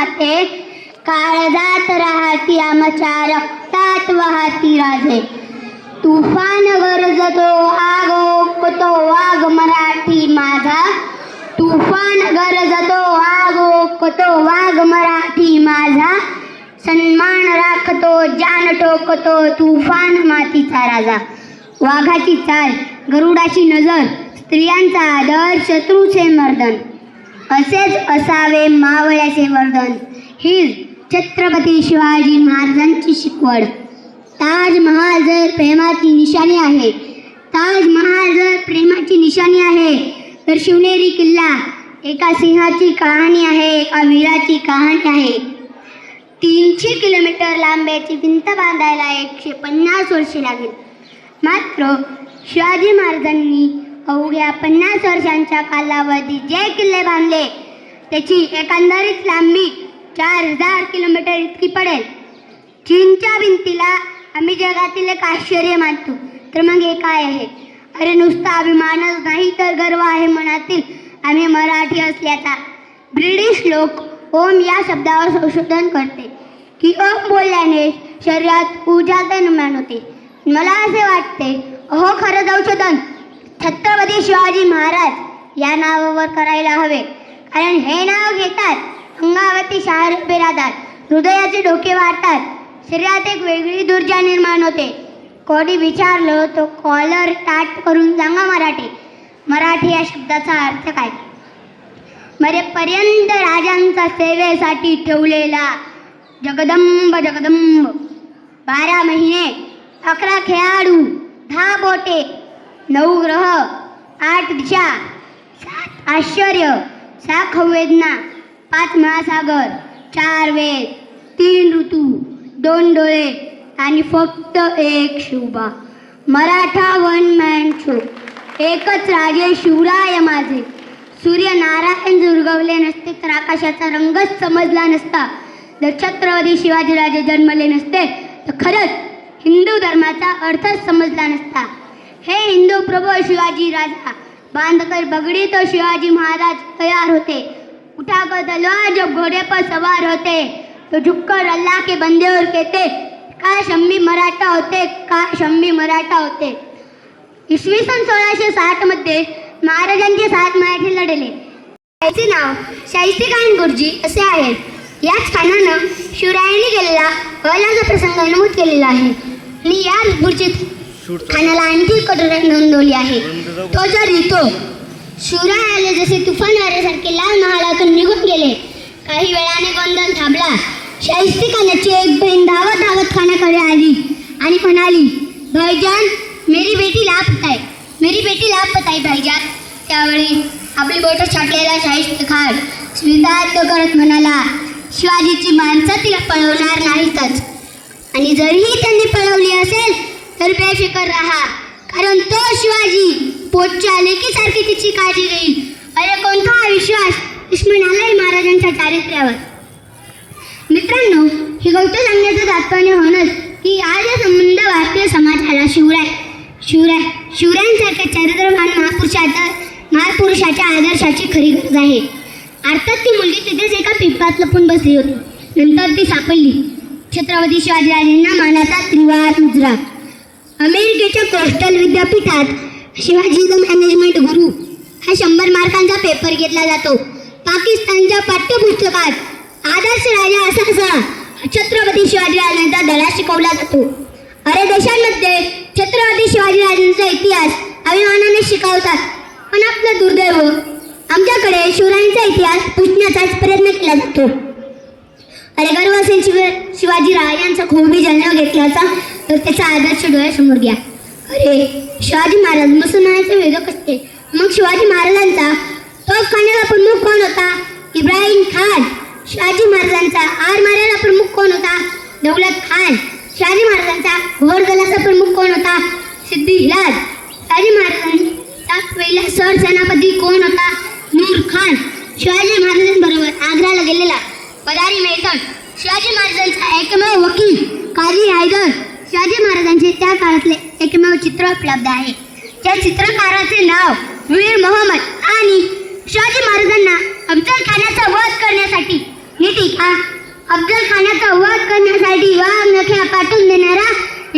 जाते काळजात राहती आमच्या रक्तात वाहती राजे. तुफान गरजतो आग ओकतो वाघ मराठी माझा. तुफान गरजतो आग ओकतो वाघ मराठी माझा. सन्मान राखतो जान टोकतो तुफान मातीचा राजा. वाघाची चाल गरुडाची नजर स्त्रियांचा आदर शत्रूचे मर्दन. असेच असावे मावळ्याचे वर्धन ही छत्रपती शिवाजी महाराजांची शिकवण ताजमहाल जर प्रेमाची निशाणी आहे ताजमहाल जर प्रेमाची निशाणी आहे तर शिवनेरी किल्ला एका सिंहाची कहाणी आहे एका वीराची कहाणी आहे. तीनशे किलोमीटर लांब्याची भिंत बांधायला एकशे पन्नास वर्षे लागेल. मात्र शिवाजी महाराजांनी अवघ्या पन्नास वर्षांच्या कालावधीत जे किल्ले बांधले त्याची एकंदरीत लांबी चार हजार किलोमीटर इतकी पडेल. चीनच्या भिंतीला आम्ही जगातील एक आश्चर्य मानतो. तर मग हे काय आहे? अरे नुसता अभिमानच नाही तर गर्व आहे मनातील. आम्ही मराठी असल्याचा. ब्रिटिश लोक ओम या शब्दावर संशोधन करते की ओम बोलल्याने शरीरात ऊर्जा निर्माण होते. मला असे वाटते अहो खरंच औषधन छत्रपती शिवाजी महाराज या नावावर करायला हवे. कारण हे नाव घेतात अंगावरती शहर उभे राहतात हृदयाचे डोके वाढतात. शरीरात एक वेगळी दुर्जा निर्माण होते. कोणी विचारलं तो कॉलर टाट करून सांगा मराठी. मराठी या शब्दाचा अर्थ काय? मरेपर्यंत राजांचा सेवेसाठी ठेवलेला जगदंब जगदंब. बारा महिने अकरा खेळाडू दहा बोटे नऊ ग्रह आठ दिशा सात आश्चर्य सहा खवेदना पाच महासागर चार वेद तीन ऋतू दोन डोळे आणि फक्त एक Shivba Maratha one man show. एकच राजे शिवराय माझे. सूर्य नारायण जुरगवले नसते तर आकाशाचा रंगच समजला नसता. जर छत्रपती शिवाजीराजे जन्मले नसते तर खरंच हिंदू धर्माचा अर्थच समजला नसता. हे हिंदू प्रभू शिवाजी राजा बांधकर बगडी तो शिवाजी महाराज तयार होते. उठाकर तलवार जो घोड़े पर सवार होते तो झुककर अल्लाह के बंदे और कहते का शम्मी मराठा होते का शम्मी मराठा होते? इसवी सन सोळाशे साठमध्ये महाराजांचे सात मराठी लढले. त्याचे नाव शाहिस्तेखान गुरुजी असे आहे. याच खानानं शिवरायांनी केलेला वैलाचा प्रसंग नमूद केलेला आहे. आणि या गुरुजीत खानाला आणखी कठोर नोंदवली आहे. तो जर लिहितो शिवराय आले जसे तुफान वाऱ्यासारखे लाल महालातून निघून गेले. काही वेळाने गोंधळ थांबला. शाहिस्ते एक बहीण धावत धावत खानाकडे आली आणि म्हणाली भाईजान मेरी बेटी लापत आहे मेरी बेटी लापत आहे भाईजान. त्यावेळी आपली बोटं छाटलेला शाहिस्ते खान स्वीकार करत म्हणाला शिवाजीची माणसं तिला पळवणार नाहीतच. आणि जरीही त्यांनी पळवली असेल तर बेफिकर राहा. कारण तो शिवाजी पोटच्या लेकीसारखी तिची काळजी घेईल. अरे कोणता हा विश्वास लक्ष्मणालाही महाराजांच्या चारित्र्यावर. मित्रांनो ही गोष्ट सांगण्याचं तात्पर्य होणंच की आज या संबंध भारतीय समाजाला शिवराय शिवराय शिवरायांसारख्या चरित्रवान महापुरुषाचा महापुरुषाच्या आदर्शाची खरी गरज आहे. अर्थात ती मुलगी तिथेच एका पिंपळात लपून बसली होती. नंतर ती सापडली. छत्रपती शिवाजीराजेंना मानाचा त्रिवार मुजरा अमेरिकेच्या कोस्टल विद्यापीठात शिवाजी द मॅनेजमेंट गुरु हा शंभर मार्कांचा पेपर घेतला जातो. पाकिस्तानच्या पाठ्यपुस्तकात आदर्श राजा असा असा छत्रपती शिवाजीराजांचा धडा शिकवला जातो. अरे देशांमध्ये छत्रपती शिवाजीराजांचा इतिहास अभिमानाने शिकवतात. पण आपलं दुर्दैव आमच्याकडे शिवरायांचा इतिहास पुसण्याचाच प्रयत्न केला जातो. अरे गर्व असेल शिव शिवाजीराव यांचा खूपही जन्म घेतल्याचा. तर त्याचा आदर्श डोळ्यासमोर घ्या. अरे शिवाजी महाराज मुसलमानाचे वेदक असते. मग शिवाजी महाराजांचा तोफखान्याला प्रमुख कोण होता? इब्राहिम खान. शिवाजी महाराजांचा आर मारायला प्रमुख कोण होता? दौलत खान. शिवाजी महाराजांचा घोर दलाचा प्रमुख कोण होता? सिद्धी हिलाल. शिवाजी महाराजांचा पहिला सरसेनापती कोण होता? नूर खान. शिवाजी महाराजांबरोबर आग्र्याला गेलेला पदारी मेहसन शिवाजी महाराजांचा एकमेव वकील काजी हैदर. शिवाजी महाराजांचे त्या काळातले एकमेव चित्र उपलब्ध आहे. त्या चित्रकाराचे नाव वीर मोहम्मद आणि शिवाजी महाराजांना अफजल खानाचा वध करण्यासाठी नीती हा अफजल खानाचा वध करण्यासाठी वाघ नख्या पाठवून देणारा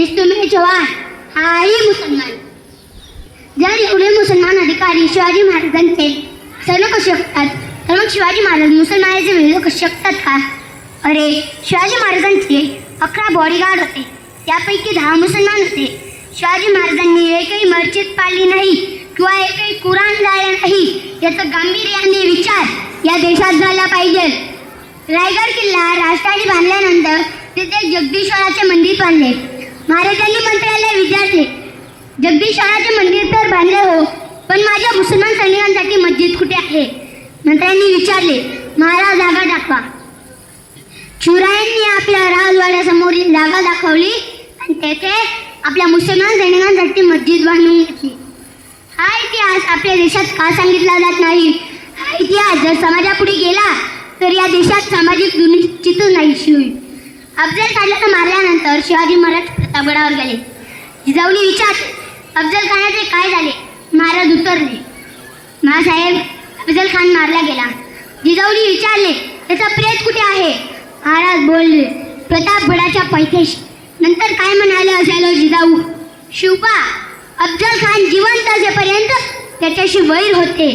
इस्तुमे चव्हाण हाही मुसलमान. जर एवढे मुसलमान अधिकारी शिवाजी महाराजांचे सर्व करू शकतात तर मग शिवाजी महाराज मुसलमानाचे विरोध करू शकतात का? अरे शिवाजी महाराजांचे अकरा बॉडीगार्ड होते. त्यापैकी दहा मुसलमान होते. शिवाजी महाराजांनी एकही मस्जिद पाळली नाही किंवा एकही कुराण जाळला नाही. याचा गांभीर्याने विचार या देशात झाला पाहिजे. रायगड किल्ला राजधानी बांधल्यानंतर तिथे जगदीश्वराचे मंदिर बांधले महाराजांनी मंत्र्याला विचारले जगदीश्वराचे मंदिर तर बांधले हो पण माझ्या मुसलमान सैनिकांसाठी मस्जिद कुठे आहे? मंत्र्यांनी विचारले महाराज जागा दाखवा. शिवरायांनी आपल्या राजवाड्यासमोर जागा दाखवली. तेथे आपल्या मुसलमान सैनिकांसाठी मस्जिद बांधून घेतली. हा इतिहास आपल्या देशात का सांगितला जात नाही? हा इतिहास जर समाजापुढे गेला तर या देशात सामाजिक दुनिश्चितच नाही होईल अफजल खानाला मारल्यानंतर शिवाजी महाराज प्रतापगडावर गेले. जिजाऊली विचारले अफजल खानाचे काय झाले? महाराज उतरले. महासाहेब अफजल खान मारला गेला. जिजाऊली विचारले त्याचा प्रेत कुठे आहे? महाराज बोलले प्रतापगडाच्या पैठेशी. नंतर काय म्हणाले असायला जिजाऊ शिवपा अफजल खान जिवंत असेपर्यंत त्याच्याशी वैर होते.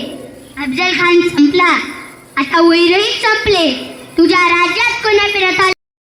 अफजल खान संपला. आता वैरही संपले. तुझ्या राज्यात कोणा फिरत